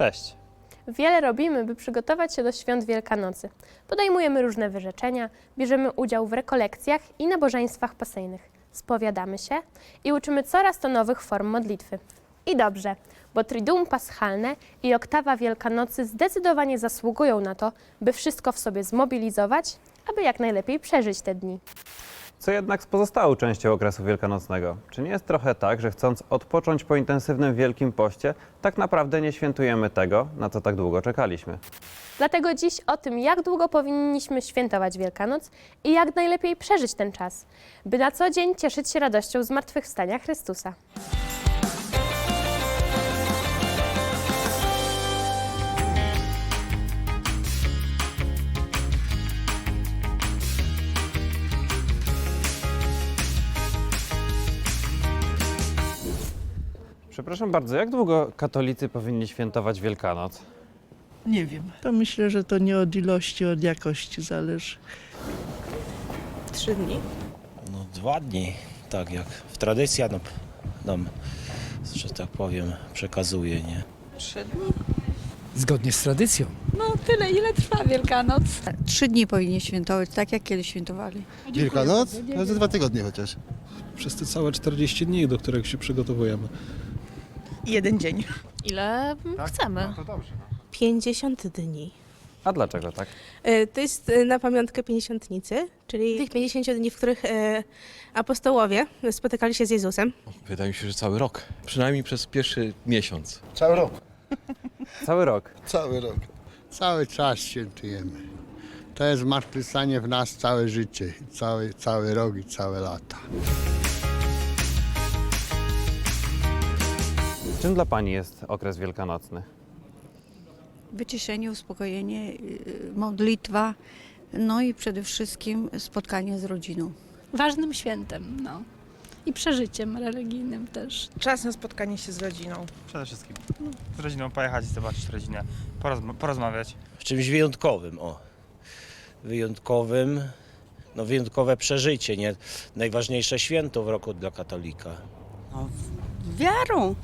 Cześć. Wiele robimy, by przygotować się do świąt Wielkanocy. Podejmujemy różne wyrzeczenia, bierzemy udział w rekolekcjach i nabożeństwach pasyjnych. Spowiadamy się i uczymy coraz to nowych form modlitwy. I dobrze, bo Triduum Paschalne i Oktawa Wielkanocy zdecydowanie zasługują na to, by wszystko w sobie zmobilizować, aby jak najlepiej przeżyć te dni. Co jednak z pozostałą częścią okresu wielkanocnego? Czy nie jest trochę tak, że chcąc odpocząć po intensywnym Wielkim Poście, tak naprawdę nie świętujemy tego, na co tak długo czekaliśmy? Dlatego dziś o tym, jak długo powinniśmy świętować Wielkanoc i jak najlepiej przeżyć ten czas, by na co dzień cieszyć się radością zmartwychwstania Chrystusa. Przepraszam bardzo, jak długo katolicy powinni świętować Wielkanoc? Nie wiem. To myślę, że to nie od ilości, od jakości zależy. Trzy dni. No dwa dni, tak jak w tradycja nam, nam że tak powiem, przekazuje, nie? Trzy dni. Zgodnie z tradycją. No tyle, ile trwa Wielkanoc. Trzy dni powinni świętować, tak jak kiedyś świętowali. Wielkanoc? No za dwa tygodnie chociaż. przez te całe 40 dni, do których się przygotowujemy. Jeden dzień. Ile chcemy. 50 dni. A dlaczego tak? E, To jest e, na pamiątkę pięćdziesiątnicy, czyli tych 50 dni, w których e, apostołowie spotykali się z Jezusem. Wydaje mi się, że cały rok. Przynajmniej przez pierwszy miesiąc. Cały rok. Cały rok. Cały rok. Cały czas świętujemy. To jest zmartwychwstanie w nas całe życie, cały, cały rok i całe lata. Czym dla Pani jest okres wielkanocny? Wyciszenie, uspokojenie, yy, modlitwa, no i przede wszystkim spotkanie z rodziną. Ważnym świętem, no. I przeżyciem religijnym też. Czas na spotkanie się z rodziną. Przede wszystkim z rodziną pojechać i zobaczyć rodzinę, porozma- porozmawiać. Czymś wyjątkowym, o. Wyjątkowym, no wyjątkowe przeżycie, nie? Najważniejsze święto w roku dla katolika. Wiarą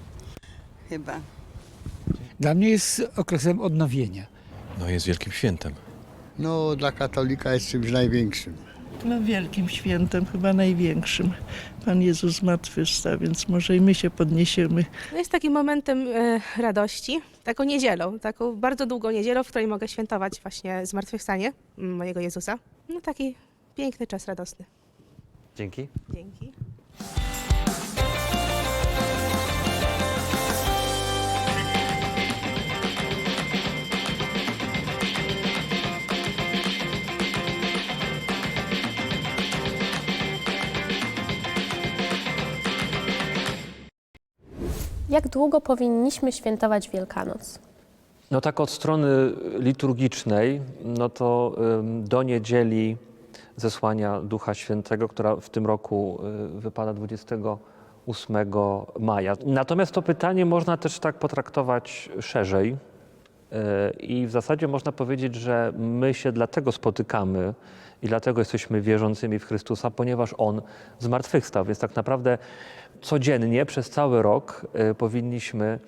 chyba. Dla mnie jest okresem odnowienia. No jest wielkim świętem. No, dla katolika jest czymś największym. No wielkim świętem, chyba największym. Pan Jezus zmartwychwstał, więc może i my się podniesiemy. No jest takim momentem e, radości, taką niedzielą, taką bardzo długą niedzielą, w której mogę świętować właśnie zmartwychwstanie mojego Jezusa. No taki piękny czas radosny. Dzięki. Dzięki. Jak długo powinniśmy świętować Wielkanoc? No tak od strony liturgicznej, no to do niedzieli zesłania Ducha Świętego, która w tym roku y, wypada 28 maja. Natomiast to pytanie można też tak potraktować szerzej. Y, I w zasadzie można powiedzieć, że my się dlatego spotykamy i dlatego jesteśmy wierzącymi w Chrystusa, ponieważ On zmartwychwstał. Więc tak naprawdę codziennie przez cały rok y, powinniśmy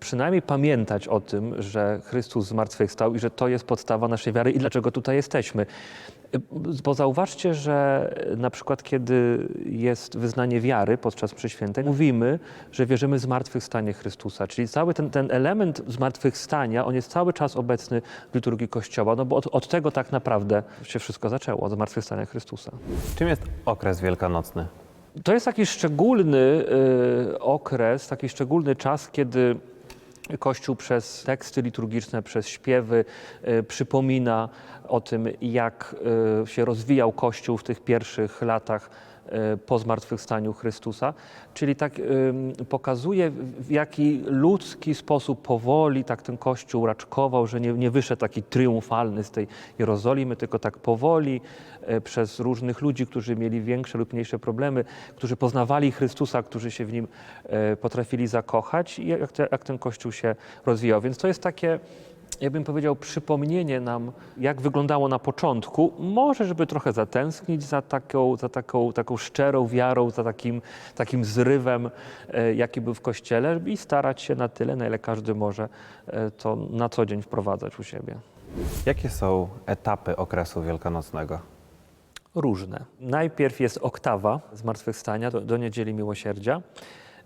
przynajmniej pamiętać o tym, że Chrystus zmartwychwstał i że to jest podstawa naszej wiary i dlaczego tutaj jesteśmy. Y, Bo zauważcie, że na przykład kiedy jest wyznanie wiary podczas przyświęteń, mówimy, że wierzymy w zmartwychwstanie Chrystusa. Czyli cały ten, ten element zmartwychwstania, on jest cały czas obecny w liturgii Kościoła, no bo od, od tego tak naprawdę się wszystko zaczęło, od zmartwychwstania Chrystusa. Czym jest okres wielkanocny? To jest taki szczególny y, okres, taki szczególny czas, kiedy Kościół przez teksty liturgiczne, przez śpiewy y, przypomina o tym, jak y, się rozwijał Kościół w tych pierwszych latach po zmartwychwstaniu Chrystusa. Czyli tak pokazuje, w jaki ludzki sposób powoli tak ten Kościół raczkował, że nie, nie wyszedł taki triumfalny z tej Jerozolimy, tylko tak powoli e, przez różnych ludzi, którzy mieli większe lub mniejsze problemy, którzy poznawali Chrystusa, którzy się w nim e, potrafili zakochać i jak, te, jak ten Kościół się rozwijał. Więc to jest takie ja bym powiedział, przypomnienie nam, jak wyglądało na początku, może żeby trochę zatęsknić za taką, za taką, taką szczerą wiarą, za takim, takim zrywem, e, jaki był w Kościele i starać się na tyle, na ile każdy może e, to na co dzień wprowadzać u siebie. Jakie są etapy okresu wielkanocnego? różne. Najpierw jest oktawa zmartwychwstania do, do Niedzieli Miłosierdzia.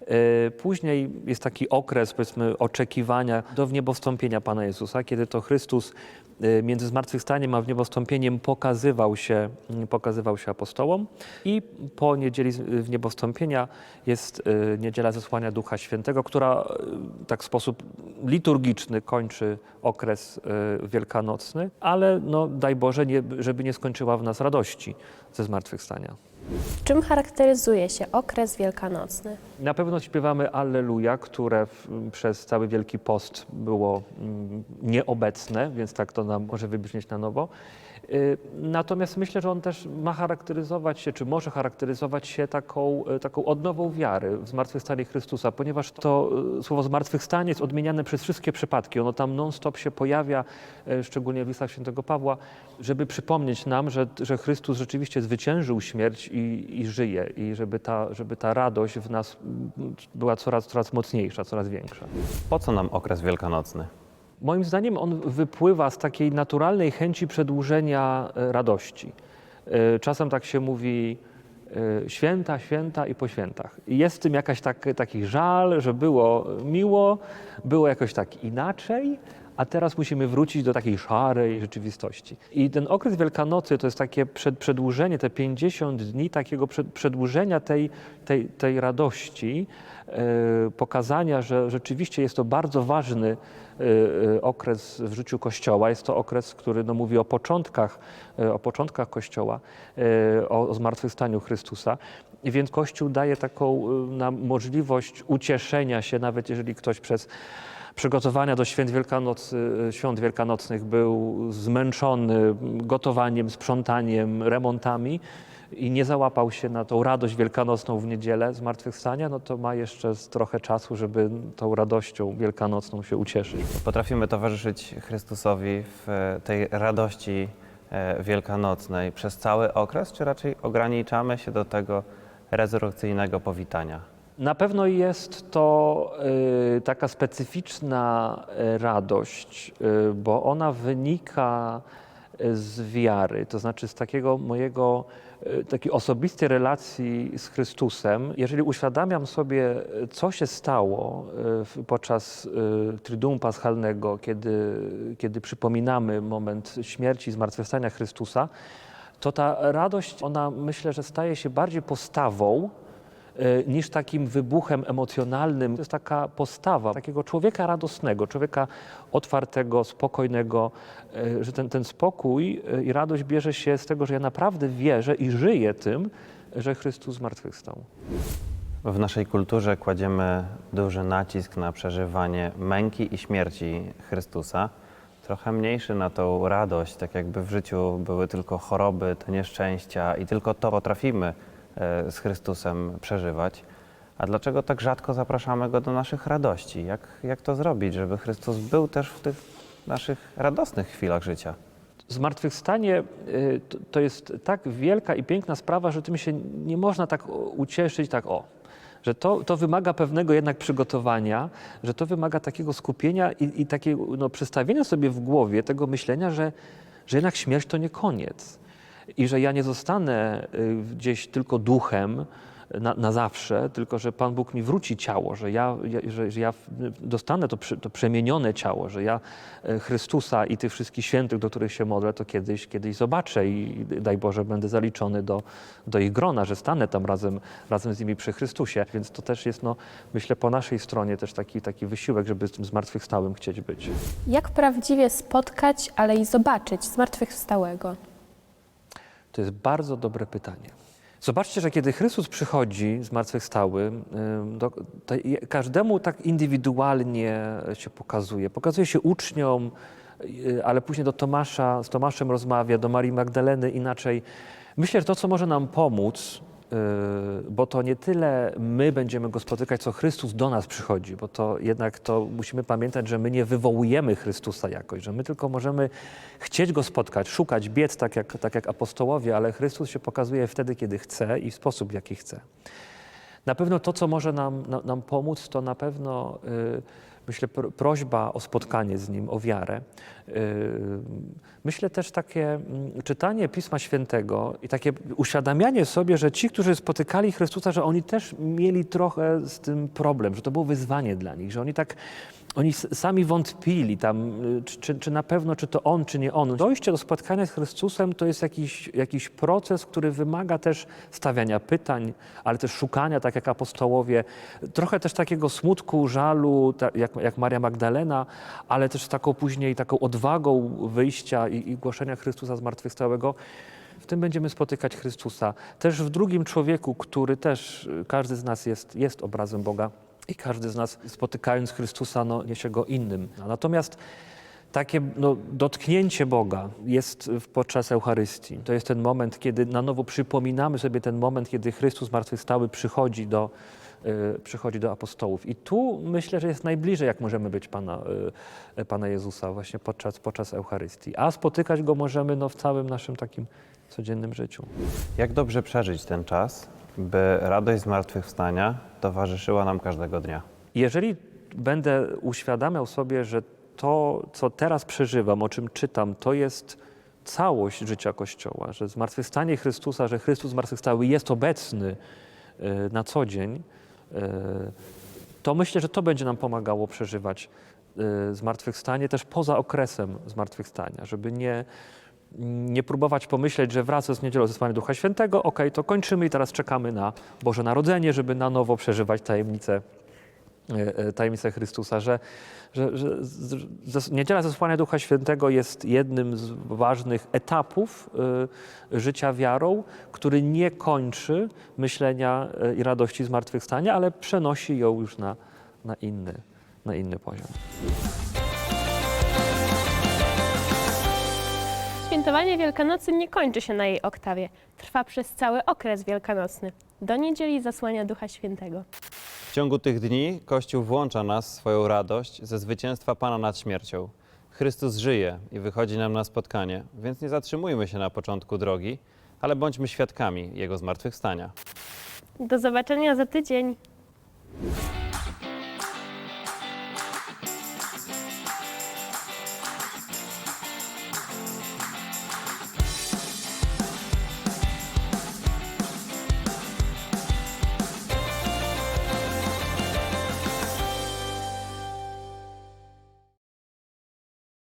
Yy, Później jest taki okres, powiedzmy, oczekiwania do wniebowstąpienia Pana Jezusa, kiedy to Chrystus yy, między zmartwychwstaniem a wniebowstąpieniem pokazywał się, pokazywał się apostołom. I po Niedzieli Wniebowstąpienia jest yy, Niedziela Zesłania Ducha Świętego, która tak w sposób liturgiczny kończy okres wielkanocny, ale no, daj Boże, nie, żeby nie skończyła w nas radości ze zmartwychwstania. Czym charakteryzuje się okres wielkanocny? Na pewno śpiewamy Alleluja, które w, przez cały Wielki Post było mm, nieobecne, więc tak to nam może wybrzmieć na nowo. Y, Natomiast myślę, że on też ma charakteryzować się, czy może charakteryzować się taką, y, taką odnową wiary w zmartwychwstanie Chrystusa, ponieważ to y, słowo zmartwychwstanie jest odmieniane przez wszystkie przypadki. Ono tam non-stop się pojawia, szczególnie w listach świętego Pawła, żeby przypomnieć nam, że, że Chrystus rzeczywiście zwyciężył śmierć i, i żyje i żeby ta, żeby ta radość w nas mm, była coraz, coraz mocniejsza, coraz większa. Po co nam okres wielkanocny? Moim zdaniem on wypływa z takiej naturalnej chęci przedłużenia e, radości. E, Czasem tak się mówi e, święta, święta i po świętach. Jest w tym jakaś tak, taki żal, że było miło, było jakoś tak inaczej, a teraz musimy wrócić do takiej szarej rzeczywistości. I ten okres Wielkanocy to jest takie przed, przedłużenie, te 50 dni takiego przed, przedłużenia tej, tej, tej radości, e, pokazania, że rzeczywiście jest to bardzo ważny e, e, okres w życiu Kościoła. Jest to okres, który no, mówi o początkach, o początkach Kościoła, o, o zmartwychwstaniu Chrystusa. I więc Kościół daje taką możliwość ucieszenia się, nawet jeżeli ktoś przez przygotowania do święt, Wielkanocy, świąt wielkanocnych był zmęczony gotowaniem, sprzątaniem, remontami i nie załapał się na tą radość wielkanocną w niedzielę zmartwychwstania, no to ma jeszcze trochę czasu, żeby tą radością wielkanocną się ucieszyć. Potrafimy towarzyszyć Chrystusowi w e, tej radości e, wielkanocnej przez cały okres, czy raczej ograniczamy się do tego rezurekcyjnego powitania? Na pewno jest to y, taka specyficzna y, radość, y, bo ona wynika z wiary, to znaczy z takiego mojego takiej osobistej relacji z Chrystusem. Jeżeli uświadamiam sobie, co się stało podczas y, Triduum Paschalnego, kiedy, kiedy przypominamy moment śmierci i zmartwychwstania Chrystusa, to ta radość, ona myślę, że staje się bardziej postawą, niż takim wybuchem emocjonalnym. To jest taka postawa takiego człowieka radosnego, człowieka otwartego, spokojnego, e, że ten, ten spokój e, i radość bierze się z tego, że ja naprawdę wierzę i żyję tym, że Chrystus zmartwychwstał. W naszej kulturze kładziemy duży nacisk na przeżywanie męki i śmierci Chrystusa, trochę mniejszy na tą radość, tak jakby w życiu były tylko choroby, te nieszczęścia i tylko to potrafimy e, z Chrystusem przeżywać. A dlaczego tak rzadko zapraszamy Go do naszych radości? Jak, jak to zrobić, żeby Chrystus był też w tych naszych radosnych chwilach życia? Zmartwychwstanie y, to, jest tak wielka i piękna sprawa, że tym się nie można tak ucieszyć, tak o. Że to, to wymaga pewnego jednak przygotowania, że to wymaga takiego skupienia i, i takiego no, przestawienia sobie w głowie tego myślenia, że, że jednak śmierć to nie koniec. I że ja nie zostanę y, gdzieś tylko duchem na, na zawsze, tylko że Pan Bóg mi wróci ciało, że ja, że, że ja dostanę to, to przemienione ciało, że ja e, Chrystusa i tych wszystkich świętych, do których się modlę, to kiedyś, kiedyś zobaczę i daj Boże, będę zaliczony do, do ich grona, że stanę tam razem, razem z nimi przy Chrystusie. Więc to też jest, no, myślę, po naszej stronie też taki, taki wysiłek, żeby z tym zmartwychwstałym chcieć być. Jak prawdziwie spotkać, ale i zobaczyć zmartwychwstałego? To jest bardzo dobre pytanie. Zobaczcie, że kiedy Chrystus przychodzi ym, do, to każdemu tak indywidualnie się pokazuje. Pokazuje się uczniom, y, ale później do Tomasza, z Tomaszem rozmawia, do Marii Magdaleny inaczej. Myślę, że to, co może nam pomóc bo to nie tyle my będziemy go spotykać, co Chrystus do nas przychodzi, bo to jednak to musimy pamiętać, że my nie wywołujemy Chrystusa jakoś, że my tylko możemy chcieć go spotkać, szukać, biec tak jak, tak jak apostołowie, ale Chrystus się pokazuje wtedy, kiedy chce i w sposób, jaki chce. Na pewno to, co może nam, nam, pomóc, to na pewno y, myślę pr- prośba o spotkanie z Nim, o wiarę. Y, myślę też takie mm, czytanie Pisma Świętego i takie uświadamianie sobie, że ci, którzy spotykali Chrystusa, że oni też mieli trochę z tym problem, że to było wyzwanie dla nich, że oni tak oni sami wątpili tam, y, czy, czy, na pewno, czy to on, czy nie on. Dojście do spotkania z Chrystusem to jest jakiś, jakiś proces, który wymaga też stawiania pytań, ale też szukania, tak jak apostołowie, trochę też takiego smutku, żalu, ta, jak, jak Maria Magdalena, ale też taką później taką odwagą wyjścia i, i głoszenia Chrystusa zmartwychwstałego. W tym będziemy spotykać Chrystusa. Też w drugim człowieku, który też, y, każdy z nas jest, jest obrazem Boga i każdy z nas spotykając Chrystusa, no, niesie go innym. Natomiast takie no, dotknięcie Boga jest podczas Eucharystii. To jest ten moment, kiedy na nowo przypominamy sobie ten moment, kiedy Chrystus zmartwychwstały przychodzi do, y, przychodzi do apostołów. I tu myślę, że jest najbliżej, jak możemy być Pana, y, Pana Jezusa właśnie podczas, podczas Eucharystii. A spotykać Go możemy no, w całym naszym takim codziennym życiu. Jak dobrze przeżyć ten czas, by radość zmartwychwstania towarzyszyła nam każdego dnia? Jeżeli będę uświadamiał sobie, że to, co teraz przeżywam, o czym czytam, to jest całość życia Kościoła, że zmartwychwstanie Chrystusa, że Chrystus zmartwychwstały jest obecny e, na co dzień, e, to myślę, że to będzie nam pomagało przeżywać e, zmartwychwstanie też poza okresem zmartwychwstania, żeby nie, nie próbować pomyśleć, że wraz z niedzielą zesłania Ducha Świętego, okej, to kończymy i teraz czekamy na Boże Narodzenie, żeby na nowo przeżywać tajemnicę e, e, tajemnicę Chrystusa, że, że, że niedziela zesłania Ducha Świętego jest jednym z ważnych etapów e, życia wiarą, który nie kończy myślenia i radości zmartwychwstania, ale przenosi ją już na, na, inny, na inny poziom. Świętowanie Wielkanocy nie kończy się na jej oktawie. Trwa przez cały okres wielkanocny. Do niedzieli zasłania Ducha Świętego. W ciągu tych dni Kościół włącza nas swoją radość ze zwycięstwa Pana nad śmiercią. Chrystus żyje i wychodzi nam na spotkanie, więc nie zatrzymujmy się na początku drogi, ale bądźmy świadkami Jego zmartwychwstania. Do zobaczenia za tydzień.